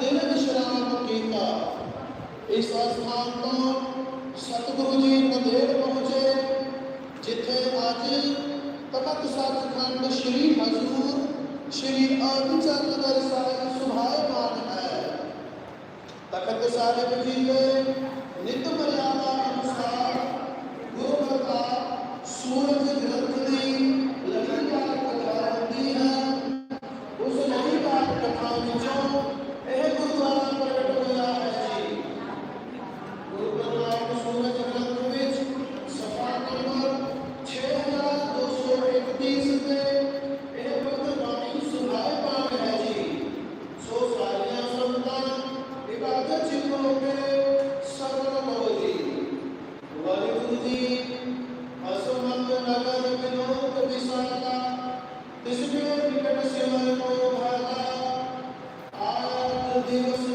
ਦਿਨ ਵਿਸ਼ਰਾਮ ਕੀਤਾ। ਇਸ ਸਥਾਨ ਤੋਂ ਸਤਿਗੁਰੂ ਜੀ ਨੰਦੇੜ ਪਹੁੰਚੇ, ਜਿੱਥੇ ਅੱਜ ਤਖਤ ਸੱਚਖੰਡ ਸ੍ਰੀ ਹਜ਼ੂਰ, ਸ੍ਰੀ ਅਰਜਨ ਨਗਰ ਸਾਹਿਬ ਸੁਭਾਇਮਾਨ ਹੈ। ਤਖਤ ਸਾਹਿਬ ਜੀ ਦੇ ਨਿਤ Deus.